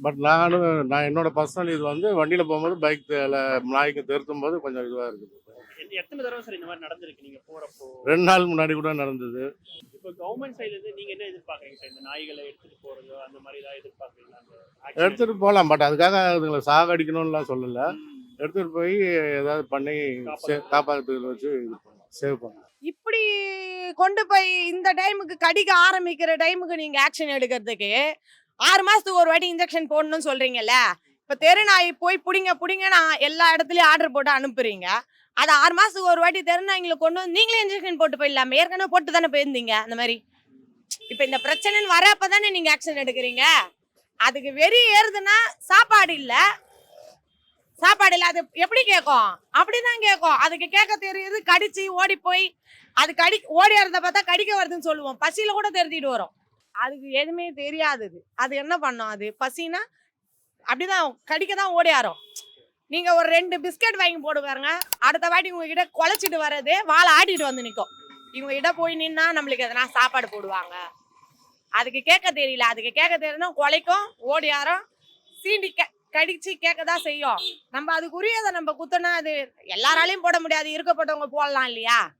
But நானும் நான் என்னோட பர்சனல் இது வந்து வண்டியில் போகும்போது பைக் நாய்க்கு திருத்தும் போது கொஞ்சம் இதுவாக இருக்குது. எத்த- எத்தனை தடவை சார் இந்த மாதிரி நடந்திருக்கு நீங்க போறப்போ? ரெண்டு நாள் முன்னாடி கூட நடந்தது. இப்போ கவர்மெண்ட் சைடுல இருந்து நீங்க என்ன எதிர்பார்க்கறீங்க சார் இந்த நாய்களை எடுத்துட்டு போறதோ அந்த மாதிரி ஏதாவது எதிர்பார்க்கறீங்களா? அந்த action? எடுத்துகிட்டு போகலாம் பட் அதுக்காக அதுங்களை சாகடிக்கணும்லாம் சொல்லலை. எடுத்துகிட்டு போய் ஏதாவது பண்ணி காப்பாத்துறதுக்கு வச்சு இது பண்ணலாம். சேவ் பண்ணலாம். இப்படி கொண்டு போய் இந்த டைமுக்கு கடிக்க ஆரம்பிக்கிற டைமுக்கு நீங்க ஆக்ஷன் எடுக்கிறதுக்கு ஆறு மாசத்துக்கு ஒரு வாட்டி இன்ஜெக்ஷன் போடணும்னு சொல்றீங்கல்ல? இப்ப தெருநாய் போய் புடிங்க புடிங்க நான் எல்லா இடத்துலயும் ஆர்டர் போட்டு அனுப்புறீங்க. அது ஆறு மாசத்துக்கு ஒரு வாட்டி தெருநாய்களை கொண்டு வந்து நீங்களே இன்ஜெக்ஷன் போட்டு போயிடலாமே. ஏற்கனவே போட்டு தானே போயிருந்தீங்க அந்த மாதிரி. இப்ப இந்த பிரச்சனைன்னு வரப்ப தானே நீங்க ஆக்ஷன் எடுக்கிறீங்க? அதுக்கு வெறி ஏறுதுன்னா சாப்பாடு இல்ல. சாப்பாடு இல்ல அது எப்படி கேட்கும் அப்படிதான் கேட்கும் அதுக்கு கேட்க தெரியுது கடிச்சு ஓடி போய் அது கடி ஓடி இறந்த பார்த்தா கடிக்க வருதுன்னு சொல்லுவோம். பசியில கூட தெரிஞ்சிட்டு வரும். அதுக்கு எதுவுமே தெரியாது அது. என்ன பண்ணும் அது? பசினா அப்படிதான் கடிக்க தான் ஓடி நீங்க ஒரு ரெண்டு பிஸ்கட் வாங்கி போடு பாருங்க. அடுத்த வாட்டி உங்ககிட்ட குலைச்சிட்டு வர்றது வாழை ஆடிட்டு வந்து நிற்கும் இவங்க கிட்ட போய் நின்னா நம்மளுக்கு எதனா சாப்பாடு போடுவாங்க. அதுக்கு கேட்க தெரியல. அதுக்கு கேட்க தெரியலனா குலைக்கும் ஓடி சீண்டி கே கடிச்சு கேட்க தான் செய்யும். நம்ம அதுக்குரியதை நம்ம குத்தனா அது எல்லாராலையும் போட முடியாது. இருக்கப்பட்டவங்க போடலாம் இல்லையா?